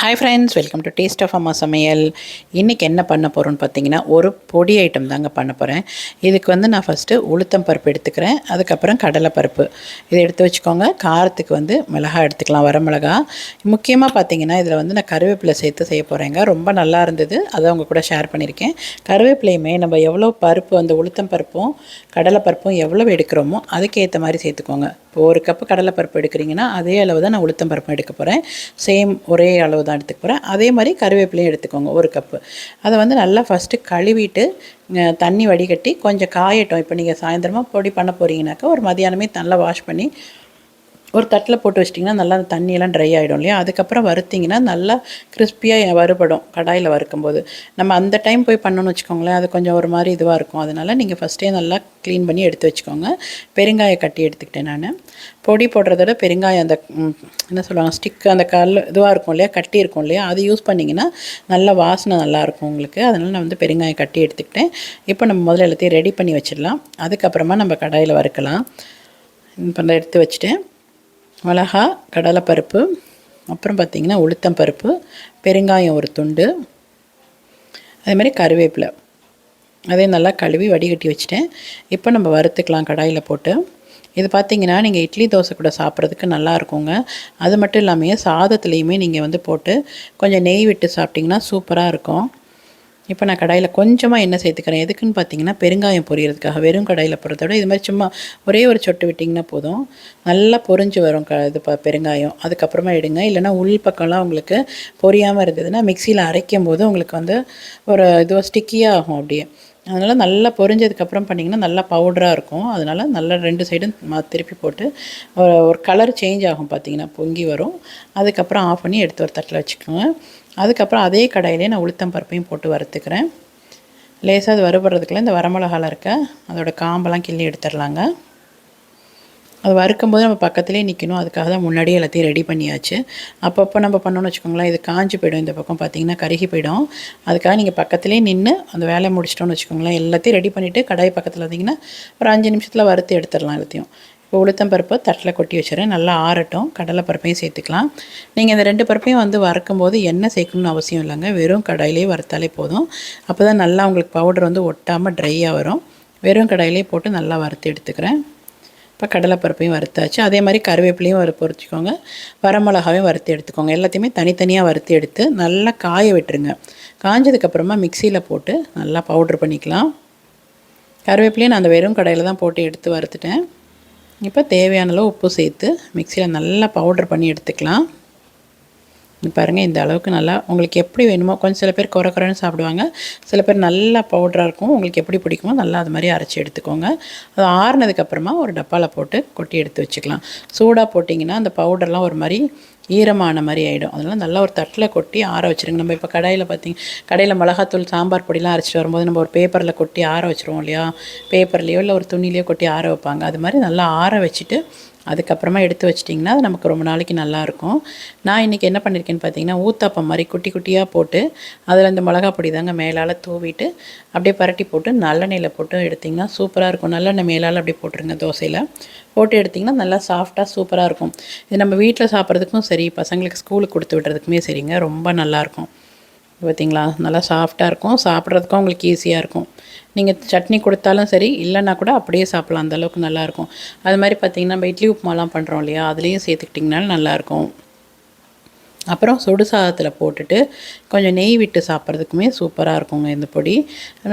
Hi friends welcome to taste of அம்மா சமையல் இன்றைக்கி என்ன பண்ண போகிறோன்னு பார்த்தீங்கன்னா ஒரு பொடி ஐட்டம் தாங்க பண்ண போகிறேன் இதுக்கு வந்து நான் ஃபஸ்ட்டு உளுத்தம் பருப்பு எடுத்துக்கிறேன். அதுக்கப்புறம் கடலை பருப்பு. இதை எடுத்து வச்சுக்கோங்க. காரத்துக்கு வந்து மிளகா எடுத்துக்கலாம் வரமிளகா முக்கியமாக பார்த்தீங்கன்னா இதில் வந்து நான் கருவேப்பிலை சேர்த்து செய்ய போகிறேங்க ரொம்ப நல்லா இருந்தது. அதை உங்கள் கூட ஷேர் பண்ணியிருக்கேன். கருவேப்பிலையுமே நம்ம எவ்வளோ பருப்பு அந்த உளுத்தம் பருப்பும் கடலை பருப்பும் எவ்வளோ எடுக்கிறோமோ அதுக்கேற்ற மாதிரி சேர்த்துக்கோங்க. இப்போ ஒரு கப்பு கடலைப்பருப்பு எடுக்கிறீங்கன்னா அதே அளவு தான் நான் உளுத்தம் பருப்பு எடுக்க போகிறேன் சேம் ஒரே அளவு தான் எடுத்துக்க போகிறேன் அதே மாதிரி கருவேப்பிலையும் எடுத்துக்கோங்க ஒரு கப்பு அதை வந்து நல்லா ஃபஸ்ட்டு கழுவிட்டு தண்ணி வடிகட்டி கொஞ்சம் காயட்டும். இப்போ நீங்கள் சாயந்தரமாக பொடி பண்ண போகிறீங்கனாக்கா ஒரு மதியானமே நல்லா வாஷ் பண்ணி ஒரு தட்டில் போட்டு வச்சிட்டிங்கன்னா நல்லா அந்த தண்ணியெல்லாம் ட்ரை ஆகிடும் இல்லையா? அதுக்கப்புறம் வறுத்திங்கன்னா நல்லா கிறிஸ்பியாக வறுபடும் கடாயில் வறுக்கும்போது. நம்ம அந்த டைம் போய் பண்ணணும்னு வச்சுக்கோங்களேன் அது கொஞ்சம் ஒரு மாதிரி இதுவாக இருக்கும். அதனால் நீங்கள் ஃபஸ்ட்டே நல்லா க்ளீன் பண்ணி எடுத்து வச்சுக்கோங்க. பெருங்காயை கட்டி எடுத்துக்கிட்டேன் நான். பொடி போடுறத விட பெருங்காயம் அந்த என்ன சொல்லுவாங்க ஸ்டிக் அந்த கல் இதுவாக இருக்கும் இல்லையா? கட்டி இருக்கும் இல்லையா? அது யூஸ் பண்ணிங்கன்னா நல்லா வாசனை நல்லாயிருக்கும் உங்களுக்கு. அதனால் நான் வந்து பெருங்காயம் கட்டி எடுத்துக்கிட்டேன். இப்போ நம்ம முதல்ல எல்லாத்தையும் ரெடி பண்ணி வச்சிடலாம். அதுக்கப்புறமா நம்ம கடாயில் வறுக்கலாம். இப்போ எடுத்து வச்சுட்டேன். மிளகா கடலைப்பருப்பு அப்புறம் பார்த்திங்கன்னா உளுத்தம் பருப்பு பெருங்காயம் ஒரு துண்டு அதேமாதிரி கருவேப்பிலை. அதையும் நல்லா கழுவி வடிகட்டி வச்சுட்டேன். இப்போ நம்ம வறுத்துக்கலாம் கடாயில் போட்டு. இது பார்த்தீங்கன்னா நீங்கள் இட்லி தோசை கூட சாப்பிட்றதுக்கு நல்லா இருக்குங்க. அது மட்டும் இல்லாமல் சாதத்துலேயுமே நீங்கள் வந்து போட்டு கொஞ்சம் நெய் விட்டு சாப்பிட்டிங்கன்னா சூப்பராக இருக்கும். இப்போ நான் கடாயில் கொஞ்சமாக எண்ணெய் சேர்த்துக்கிறேன். எதுக்குன்னு பார்த்தீங்கன்னா பெருங்காயம் பொரியறதுக்காக. வெறும் கடாயில் போடுறத விட இது மாதிரி சும்மா ஒரே ஒரு சொட்டு விட்டிங்கன்னா போதும். நல்லா பொரிஞ்சு வரும் க இது ப பெருங்காயம். அதுக்கப்புறமா எடுங்க. இல்லைன்னா உள் பக்கம்லாம் உங்களுக்கு பொரியாமல் இருந்ததுன்னா மிக்சியில் அரைக்கும் போது உங்களுக்கு வந்து ஒரு இதுவாக ஸ்டிக்கியாக ஆகும் அப்படியே. அதனால் நல்லா பொரிஞ்சதுக்கப்புறம் பண்ணிங்கன்னா நல்லா பவுடராக இருக்கும். அதனால் நல்லா ரெண்டு சைடும் திருப்பி போட்டு ஒரு கலர் சேஞ்ச் ஆகும் பார்த்தீங்கன்னா பொங்கி வரும். அதுக்கப்புறம் ஆஃப் பண்ணி எடுத்து ஒரு தட்டில் வச்சுக்கோங்க. அதுக்கப்புறம் அதே கடாயிலே நான் உளுத்தம் பருப்பையும் போட்டு வறுத்துக்கிறேன். லேசாக அது வறுபடுறதுக்குள்ள இந்த வரமிளகால இருக்க அதோட காம்பெல்லாம் கிள்ளி எடுத்துடலாங்க. அது வறுக்கும்போது நம்ம பக்கத்துலேயே நிற்கணும் அதுக்காக தான் முன்னாடியே எல்லாத்தையும் ரெடி பண்ணியாச்சு. அப்பப்போ நம்ம பண்ணோன்னு வச்சுக்கோங்களேன் இது காஞ்சி போயிடும் இந்த பக்கம் பார்த்திங்கன்னா கருகி போயிடும். அதுக்காக நீங்கள் பக்கத்துலேயே நின்று அந்த வேலையை முடிச்சிட்டோன்னு வச்சுக்கோங்களேன் எல்லாத்தையும் ரெடி பண்ணிவிட்டு கடாய் பக்கத்தில் வந்தீங்கன்னா ஒரு அஞ்சு நிமிஷத்தில் வறுத்து எடுத்துடலாம் எல்லாத்தையும். இப்போ உளுத்தம் பருப்பை தட்டில் கொட்டி வச்சுறேன் நல்லா ஆறட்டும். கடலை பருப்பையும் சேர்த்துக்கலாம். நீங்கள் இந்த ரெண்டு பருப்பையும் வந்து வறுக்கும்போது எண்ணெய் சேர்க்கணும்னு அவசியம் இல்லைங்க. வெறும் கடாயிலே வறுத்தாலே போதும். அப்போ தான் நல்லா உங்களுக்கு பவுடர் வந்து ஒட்டாமல் ட்ரையாக வரும். வெறும் கடாயிலே போட்டு நல்லா வறுத்து எடுத்துக்கிறேன். இப்போ கடலைப்பருப்பையும் வறுத்தாச்சு. அதே மாதிரி கருவேப்பிலையும் வறு பொறிச்சிக்கோங்க. வரமிளகாவையும் வறுத்து எடுத்துக்கோங்க. எல்லாத்தையுமே தனித்தனியாக வறுத்து எடுத்து நல்லா காய விட்டுருங்க. காஞ்சதுக்கப்புறமா மிக்சியில் போட்டு நல்லா பவுட்ரு பண்ணிக்கலாம். கருவேப்பிலையும் நான் அந்த வெறும் கடையில் தான் போட்டு எடுத்து வறுத்துட்டேன். இப்போ தேவையான அளவு உப்பு சேர்த்து மிக்சியில் நல்லா பவுட்ரு பண்ணி எடுத்துக்கலாம். பாருங்கள் இந்த அளவுக்கு நல்லா உங்களுக்கு எப்படி வேணுமோ கொஞ்சம் சில பேர் குறை குறைன்னு சாப்பிடுவாங்க. சில பேர் நல்லா பவுடராக இருக்கும் உங்களுக்கு எப்படி பிடிக்குமோ நல்லா அது மாதிரி அரைச்சி எடுத்துக்கோங்க. அது ஆறுனதுக்கப்புறமா ஒரு டப்பாவில் போட்டு கொட்டி எடுத்து வச்சுக்கலாம். சூடாக போட்டிங்கன்னா அந்த பவுடர்லாம் ஒரு மாதிரி ஈரமான மாதிரி ஆகிடும் அதெல்லாம் நல்லா ஒரு தட்டில் கொட்டி ஆற வச்சுருங்க. நம்ம இப்போ கடையில் பார்த்திங்க கடையில் மிளகாத்தூள் சாம்பார் பொடிலாம் அரைச்சிட்டு வரும்போது நம்ம ஒரு பேப்பரில் கொட்டி ஆற வச்சுருவோம் இல்லையா? பேப்பர்லேயோ இல்லை ஒரு துணிலையோ கொட்டி ஆற வைப்பாங்க. அது மாதிரி நல்லா ஆற வச்சுட்டு அதுக்கப்புறமா எடுத்து வச்சிட்டிங்கன்னா அது நமக்கு ரொம்ப நாளைக்கு நல்லாயிருக்கும். நான் இன்றைக்கி என்ன பண்ணியிருக்கேன்னு பார்த்தீங்கன்னா ஊத்தாப்பம் மாதிரி குட்டி குட்டியாக போட்டு அதில் இந்த மிளகா பொடி தாங்க மேலால் தூவிட்டு அப்படியே பரட்டி போட்டு நல்லெண்ணெயில் போட்டு எடுத்திங்கன்னா சூப்பராக இருக்கும். நல்லெண்ணெய் மேலால் அப்படியே போட்டுருங்க தோசையில். போட்டு எடுத்திங்கன்னா நல்லா சாஃப்டாக சூப்பராக இருக்கும். இது நம்ம வீட்டில் சாப்பிட்றதுக்கும் சரி பசங்களுக்கு ஸ்கூலுக்கு கொடுத்து விடுறதுக்குமே சரிங்க ரொம்ப நல்லாயிருக்கும். பார்த்தீங்களா நல்லா சாஃப்டாக இருக்கும். சாப்பிட்றதுக்கும் உங்களுக்கு ஈஸியாக இருக்கும். நீங்கள் சட்னி கொடுத்தாலும் சரி இல்லைன்னா கூட அப்படியே சாப்பிட்லாம். அந்தளவுக்கு நல்லாயிருக்கும் அது மாதிரி பார்த்திங்கன்னா நம்ம இட்லி உப்புமாலாம் பண்ணுறோம் இல்லையா? அதுலேயும் சேர்த்துக்கிட்டிங்கனாலும் நல்லாயிருக்கும் அப்புறம் சுடு சாதத்தில் போட்டுட்டு கொஞ்சம் நெய் விட்டு சாப்பிட்றதுக்குமே சூப்பராக இருக்குங்க இந்த பொடி.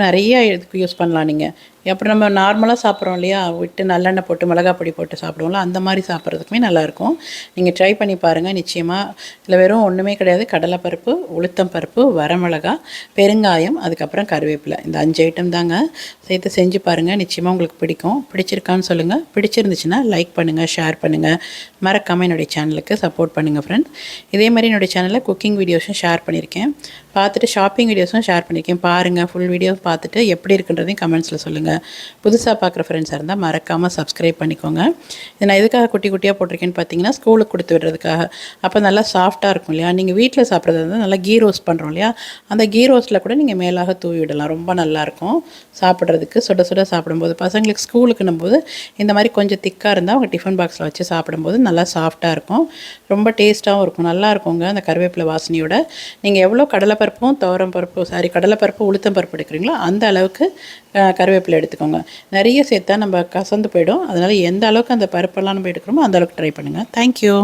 நிறைய இதுக்கு யூஸ் பண்ணலாம் நீங்கள் அப்புறம் நம்ம நார்மலாக சாப்பிட்றோம் இல்லையா? விட்டு நல்லெண்ணெய் போட்டு மிளகாய் பொடி போட்டு சாப்பிடுவோம்ல அந்த மாதிரி சாப்பிட்றதுக்குமே நல்லாயிருக்கும். நீங்கள் ட்ரை பண்ணி பாருங்கள் நிச்சயமாக இல்லை வெறும் ஒன்றுமே கிடையாது. கடலைப்பருப்பு உளுத்தம் பருப்பு வரமிளகா பெருங்காயம் அதுக்கப்புறம் கருவேப்பிலை. இந்த அஞ்சு ஐட்டம் தாங்க. சேர்த்து செஞ்சு பாருங்கள் நிச்சயமாக உங்களுக்கு பிடிக்கும். பிடிச்சிருக்கான்னு சொல்லுங்கள் பிடிச்சிருந்துச்சுன்னா லைக் பண்ணுங்கள் ஷேர் பண்ணுங்கள் மறக்காமல் என்னுடைய சேனலுக்கு சப்போர்ட் பண்ணுங்கள் ஃப்ரெண்ட்ஸ் இதே மாதிரி என்னுடைய சேனலில் குக்கிங் வீடியோஸும் ஷேர் பண்ணியிருக்கேன். பார்த்துட்டு ஷாப்பிங் வீடியோஸும் ஷேர் பண்ணியிருக்கேன் பாருங்கள் ஃபுல் வீடியோ பார்த்துட்டு எப்படி இருக்குன்றதையும் கமெண்ட்ஸில் சொல்லுங்கள் புதுசாக பார்க்குற ஃப்ரெண்ட்ஸாக இருந்தால் மறக்காமல் சப்ஸ்கிரைப் பண்ணிக்கோங்க. இது நான் எதுக்காக குட்டி குட்டியாக போட்டிருக்கேன்னு பார்த்தீங்கன்னா ஸ்கூலுக்கு கொடுத்து விடுறதுக்காக. அப்போ நல்லா சாஃப்ட்டாக இருக்கும் இல்லையா? நீங்கள் வீட்டில் சாப்பிட்றது வந்து நல்லா கீ ரோஸ்ட் பண்ணுறோம் இல்லையா? அந்த கீ ரோஸ்ட்டில் கூட நீங்கள் மேலாக தூவி விடலாம். ரொம்ப நல்லாயிருக்கும் சாப்பிட்றதுக்கு. சுட சுட சாப்பிடும்போது பசங்களுக்கு ஸ்கூலுக்குன்னும் போது இந்த மாதிரி கொஞ்சம் திக்காக இருந்தால் அவங்க டிஃபன் பாக்ஸில் வச்சு சாப்பிடும்போது நல்லா சாஃப்ட்டாக இருக்கும். ரொம்ப டேஸ்ட்டாகவும் இருக்கும். நல்லா இருக்குங்க அந்த கருவேப்பிலை வாசனையோட. நீங்கள் எவ்வளோ கடலை கடலைப்பருப்பும் துவரம் பருப்பு சாரி கடலைப்பருப்பு உளுத்தம் பருப்பு எடுக்கிறீங்களோ அந்த அளவுக்கு கருவேப்பிலை எடுத்துக்கோங்க. நிறைய சேர்த்தா நம்ம கசந்து போயிடும். அதனால் எந்த அளவுக்கு அந்த பருப்பெல்லாம் நம்ம எடுக்கிறோமோ அந்த அளவுக்கு ட்ரை பண்ணுங்கள் தேங்க்யூ